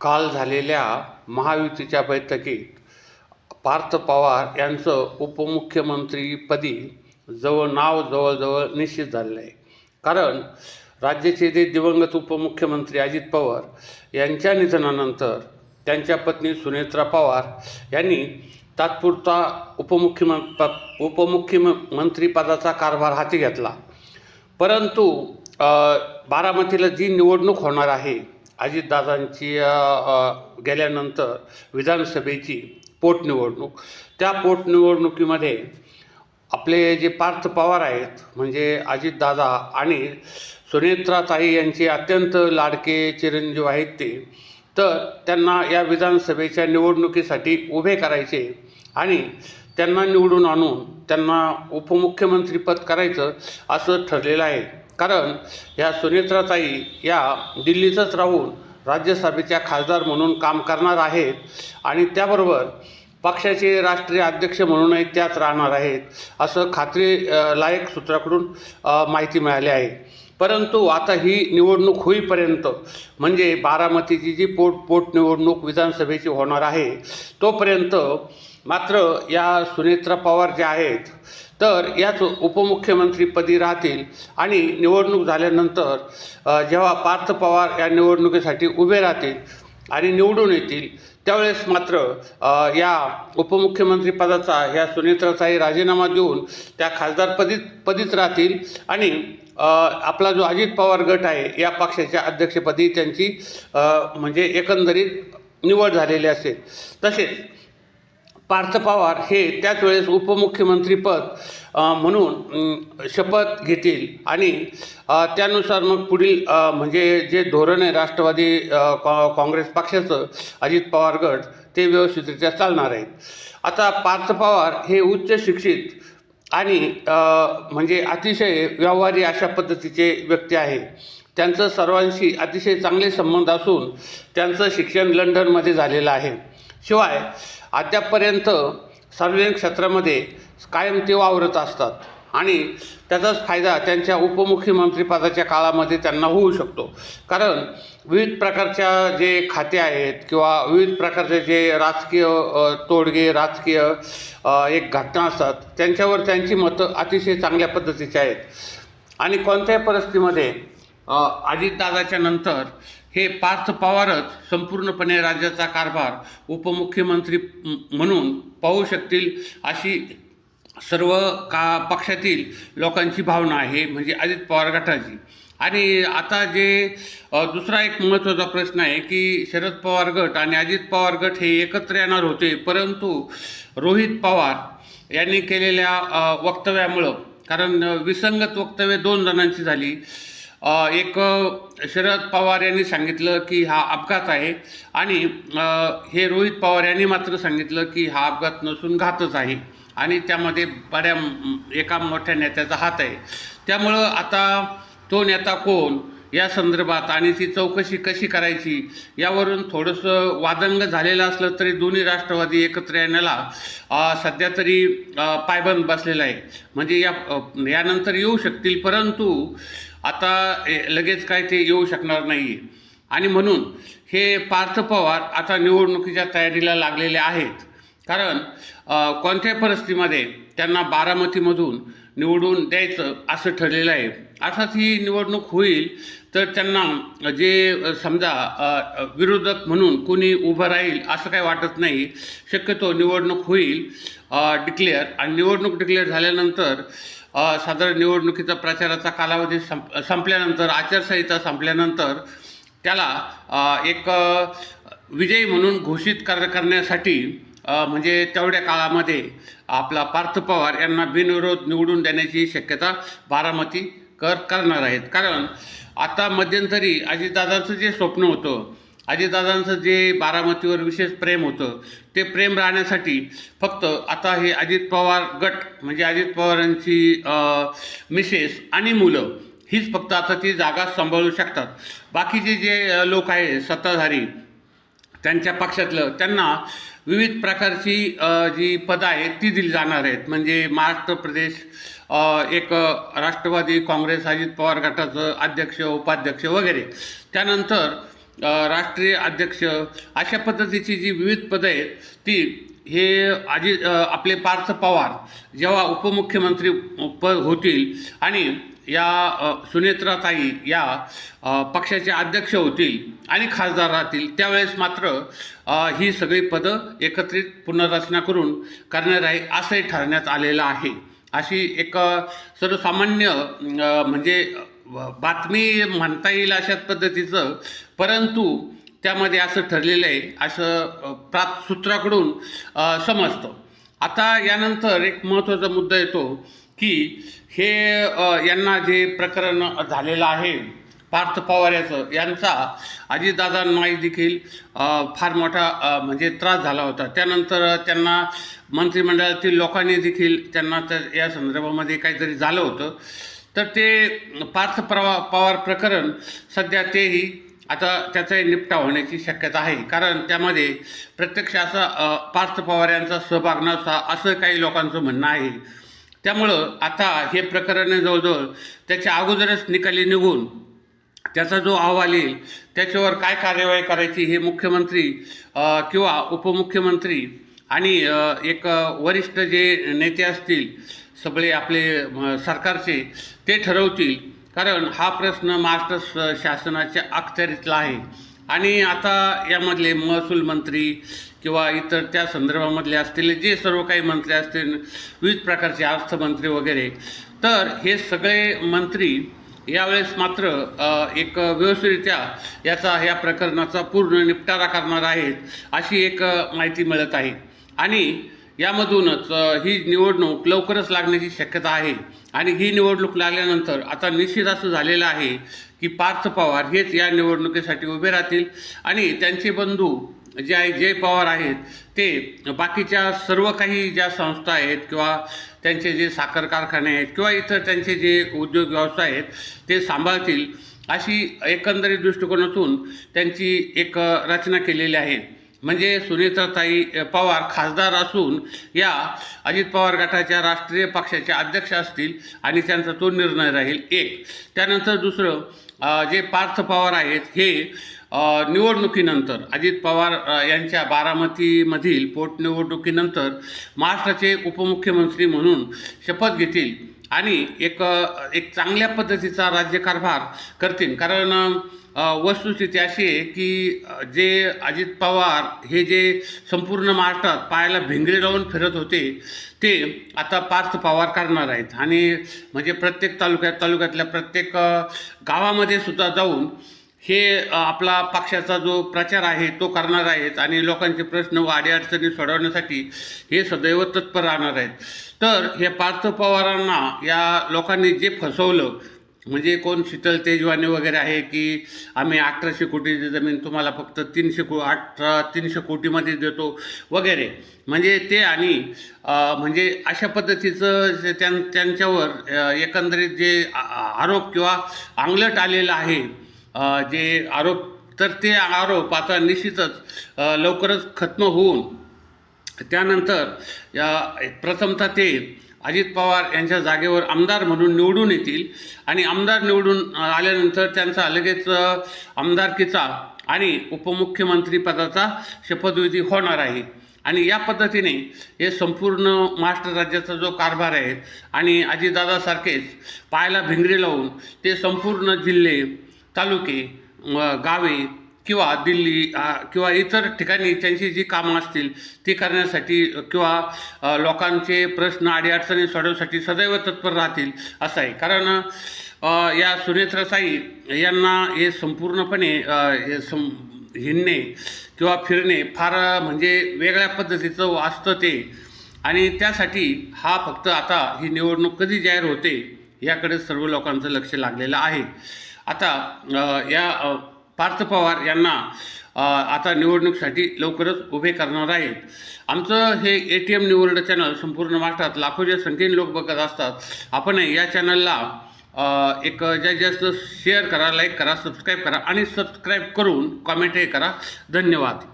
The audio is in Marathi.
काल झालेल्या महायुतीच्या बैठकीत पार्थ पवार यांचं उपमुख्यमंत्रीपदी जवळ नाव जवळजवळ निश्चित झालेलं आहे. कारण राज्याचे जे दिवंगत उपमुख्यमंत्री अजित पवार यांच्या निधनानंतर त्यांच्या पत्नी सुनेत्रा पवार यांनी तात्पुरता उपमुख्यम प उपमुख्यमंत्रीपदाचा कारभार हाती घेतला. परंतु बारामतीला जी निवडणूक होणार आहे अजितदादांची गेल्यानंतर विधानसभेची पोटनिवडणूक. त्या पोटनिवडणुकीमध्ये आपले जे पार्थ पवार आहेत म्हणजे अजितदादा आणि सुनेत्राताई यांचे अत्यंत लाडके चिरंजीव आहेत ते तर त्यांना या विधानसभेच्या निवडणुकीसाठी उभे करायचे आणि त्यांना निवडून आणून त्यांना उपमुख्यमंत्रीपद करायचं असं ठरलेलं आहे. कारण या सुनेत्राताई या दिल्लीतच राहून राज्यसभेच्या खासदार म्हणून काम करणार आहेत आणि त्याबरोबर पक्षाचे राष्ट्रीय अध्यक्ष म्हणूनही त्याच राहणार आहेत असं खात्री लायक सूत्राकडून माहिती मिळाली आहे. परंतु आता ही निवडणूक होईपर्यंत म्हणजे बारामतीची जी पोट पोटनिवडणूक विधानसभेची होणार आहे तोपर्यंत मात्र या सुनेत्रा पवार ज्या आहेत तर याच उपमुख्यमंत्रीपदी राहतील आणि निवडणूक झाल्यानंतर जेव्हा पार्थ पवार या निवडणुकीसाठी उभे राहतील आणि निवडून येतील त्यावेळेस मात्र या उपमुख्यमंत्रीपदाचा ह्या सुनेत्राचाही राजीनामा देऊन त्या खासदारपदी पदीच राहतील आणि आपला जो अजित पवार गट आहे या पक्षाच्या अध्यक्षपदी त्यांची म्हणजे एकंदरीत निवड झालेली असेल. तसेच पार्थ पवार हे त्याच वेळेस उपमुख्यमंत्रीपद म्हणून शपथ घेतील. आणि त्यानुसार मग पुढील म्हणजे जे धोरण आहे राष्ट्रवादी कॉ काँग्रेस पक्षाचं अजित पवार गट ते व्यवस्थितरित्या चालणार आहेत. आता पार्थ पवार हे उच्च शिक्षित आणि म्हणजे अतिशय व्यवहारी अशा पद्धतीचे व्यक्ती आहे. त्यांचं सर्वांशी अतिशय चांगले संबंध असून त्यांचं शिक्षण लंडनमध्ये झालेलं आहे. शिवाय अद्यापपर्यंत सार्वजनिक क्षेत्रामध्ये कायम ते वावरत असतात. आणि त्याचाच फायदा त्यांच्या उपमुख्यमंत्रीपदाच्या काळामध्ये त्यांना होऊ शकतो. कारण विविध प्रकारच्या जे खाते आहेत किंवा विविध प्रकारचे जे राजकीय तोडगे राजकीय एक घटना असतात त्यांच्यावर त्यांची मतं अतिशय चांगल्या पद्धतीची आहेत. आणि कोणत्याही परिस्थितीमध्ये अजितदादाच्या नंतर हे पार्थ पवारच संपूर्णपणे राज्याचा कारभार उपमुख्यमंत्री म्हणून पाहू शकतील अशी सर्व का पक्षातील लोकांची भावना आहे म्हणजे अजित पवार गटाची. आणि आता जे दुसरा एक महत्त्वाचा प्रश्न आहे की शरद पवार गट आणि अजित पवार गट हे एकत्र येणार होते परंतु रोहित पवार यांनी केलेल्या वक्तव्यामुळं कारण विसंगत वक्तव्य दोन जणांची झाली. एक शरद पवार यांनी सांगितलं की हा अपघात आहे. आणि हे रोहित पवार यांनी मात्र सांगितलं की हा अपघात नसून घातच आहे. आणि त्यामध्ये बड्या एका मोठ्या नेत्याचा हात आहे. त्यामुळं आता तो नेता कोण? या संदर्भात आणि ती चौकशी कशी करायची? यावरून थोडंसं वादंग झालेलं असलं तरी दोन्ही राष्ट्रवादी एकत्र येण्याला सध्या तरी पायबंद बसलेला आहे. म्हणजे या यानंतर येऊ शकतील परंतु आता ए, लगेच काय ते येऊ शकणार नाही. आणि म्हणून हे पार्थ पवार आता निवडणुकीच्या तयारीला लागलेले आहेत. कारण कोणत्याही परिस्थितीमध्ये त्यांना बारामतीमधून निवडून द्यायचं असं ठरलेलं आहे. अर्थात ही निवडणूक होईल तर त्यांना जे समजा विरोधक म्हणून कोणी उभं राहील असं काही वाटत नाही. शक्यतो निवडणूक होईल डिक्लेअर. आणि निवडणूक डिक्लेअर झाल्यानंतर साधारण निवडणुकीचा प्रचाराचा कालावधी संप संपल्यानंतर आचारसंहिता संपल्यानंतर त्याला एक विजयी म्हणून घोषित कर करण्यासाठी म्हणजे तेवढ्या काळामध्ये आपला पार्थ पवार यांना बिनविरोध निवडून देण्याची शक्यता बारामती कर करणार आहेत. कारण आता मध्यंतरी अजितदादांचं जे स्वप्न होतं अजितदादांचं जे बारामतीवर विशेष प्रेम होतं ते प्रेम राहण्यासाठी फक्त आता हे अजित पवार गट म्हणजे अजित पवारांची मिसेस आणि मुलं हीच फक्त आता ती जागा सांभाळू शकतात. बाकीचे जे लोक आहे सत्ताधारी त्यांच्या पक्षातलं त्यांना विविध प्रकारची जी पदं आहेत ती दिली जाणार आहेत. म्हणजे महाराष्ट्र प्रदेश एक राष्ट्रवादी काँग्रेस अजित पवार गटाचं अध्यक्ष उपाध्यक्ष वगैरे. त्यानंतर राष्ट्रीय अध्यक्ष अशा पद्धतीची जी विविध पदं आहेत ती हे अजित आपले पार्थ पवार जेव्हा उपमुख्यमंत्री पद होतील आणि या सुनेत्राताई या पक्षाचे अध्यक्ष होतील आणि खासदार राहतील त्यावेळेस मात्र ही सगळी पदं एकत्रित पुनर्रचना करून करणार आहे असंही ठरण्यात आलेलं आहे. अशी एक सर्वसामान्य म्हणजे बातमी म्हणता येईल अशाच पद्धतीचं परंतु त्यामध्ये असं ठरलेलं आहे असं प्राप्त सूत्राकडून समजतं. आता यानंतर एक महत्त्वाचा मुद्दा येतो की हे यांना जे प्रकरण झालेलं आहे पार्थ पवार याचं यांचा अजितदादांनाही देखील फार मोठा म्हणजे त्रास झाला होता. त्यानंतर त्यांना मंत्रिमंडळातील लोकांनी देखील त्यांना त्या या संदर्भामध्ये काहीतरी झालं होतं. तर ते पार्थ प्रवा पवार प्रकरण सध्या तेही आता त्याचाही निपटा होण्याची शक्यता आहे. कारण त्यामध्ये प्रत्यक्ष असा पार्थ पवार यांचा सहभाग नसा असं काही लोकांचं म्हणणं आहे. त्यामुळं आता हे प्रकरण जवळजवळ त्याच्या अगोदरच निकाली निघून त्याचा जो अहवाल येईल त्याच्यावर काय कार्यवाही करायची हे मुख्यमंत्री किंवा उपमुख्यमंत्री आणि एक वरिष्ठ जे नेते असतील सगळे आपले सरकारचे ते ठरवतील. कारण हा प्रश्न महाराष्ट्र शासनाच्या अखत्यारीतला आहे. आणि आता यामधले महसूल मंत्री किंवा इतर त्या संदर्भामधले असलेले जे सर्व काही मंत्री असतील विविध प्रकारचे अर्थमंत्री वगैरे तर हे सगळे मंत्री यावेळेस मात्र एक व्यवस्थितरित्या याचा या प्रकरणाचा पूर्ण निपटारा करणार आहेत अशी एक माहिती मिळत आहे. आणि यामधूनच ही निवडणूक लवकरच लागण्याची शक्यता आहे. आणि ही निवडणूक लागल्यानंतर आता निश्चित असं झालेलं आहे की पार्थ पवार हेच या निवडणुकीसाठी उभे राहतील. आणि त्यांचे बंधू जे आहे जय पवार आहेत ते बाकीच्या सर्व काही ज्या संस्था आहेत किंवा त्यांचे जे साखर कारखाने आहेत किंवा इतर त्यांचे जे उद्योग व्यवसाय आहेत ते सांभाळतील अशी एकंदरीत दृष्टिकोनातून त्यांची एक रचना केलेली आहे. म्हणजे सुनेत्राताई ताई पवार खासदार असून या अजित पवार गटाच्या राष्ट्रीय पक्षाचे अध्यक्ष असतील आणि त्यांचा तो निर्णय राहील एक. त्यानंतर दुसरं जे पार्थ पवार आहेत हे निवडणुकीनंतर अजित पवार यांच्या बारामतीमधील पोटनिवडणुकीनंतर महाराष्ट्राचे उपमुख्यमंत्री म्हणून शपथ घेतील आणि एक एक चांगल्या पद्धतीचा राज्यकारभार करतील. कारण वस्तुस्थिती अशी आहे की जे अजित पवार हे जे संपूर्ण महाराष्ट्रात पायाला भिंगरे लावून फिरत होते ते आता पार्थ पवार करणार आहेत. आणि म्हणजे प्रत्येक तालुक्यात तालुक्यातल्या प्रत्येक गावामध्ये सुद्धा जाऊन हे आपला पक्षाचा जो प्रचार आहे तो करणार आहेत आणि लोकांचे प्रश्न व अडीअडचणी सोडवण्यासाठी हे सदैव तत्पर राहणार आहेत. तर हे पार्थ पवारांना या लोकांनी जे फसवलं म्हणजे कोण शीतल तेजवानी वगैरे आहे की आम्ही अठराशे कोटीची जमीन तुम्हाला फक्त तीनशे को अठरा तीनशे कोटीमध्ये देतो वगैरे. म्हणजे ते आणि म्हणजे अशा पद्धतीचं जे त्यां त्यांच्यावर एकंदरीत जे आरोप किंवा आंगलट आलेलं आहे जे आरोप तर ते आरोप आता निश्चितच लवकरच खत्म होऊन त्यानंतर या प्रथमतः ते अजित पवार यांच्या जागेवर आमदार म्हणून निवडून येतील. आणि आमदार निवडून आल्यानंतर त्यांचा लगेच आमदारकीचा आणि उपमुख्यमंत्रीपदाचा शपथविधी होणार आहे. आणि या पद्धतीने हे संपूर्ण महाराष्ट्र राज्याचा जो कारभार आहे आणि अजितदादासारखेच पायाला भिंगरी लावून ते संपूर्ण जिल्हे तालुके गावे किंवा दिल्ली किंवा इतर ठिकाणी त्यांची जी कामं असतील ती करण्यासाठी किंवा लोकांचे प्रश्न अडीअडचणी सोडवण्यासाठी सदैव तत्पर राहतील असं आहे कारण या सुनेत्रसाई यांना हे संपूर्णपणे हे सं हिंडणे किंवा फिरणे फार म्हणजे वेगळ्या पद्धतीचं असतं ते. आणि त्यासाठी हा फक्त आता ही निवडणूक कधी जाहीर होते याकडे सर्व लोकांचं लक्ष लागलेलं आहे. आता या पार्थ पवार यांना आता निवडणुकीसाठी लवकरच उभे करणार आहेत. आमचं हे ए टी एम निवड चॅनल संपूर्ण महाराष्ट्रात लाखोच्या संख्येने लोक बघत असतात. आपण या चॅनलला एक जास्तीत जास्त शेअर करा लाईक करा सबस्क्राईब करा आणि सबस्क्राईब करून कॉमेंटही करा. धन्यवाद.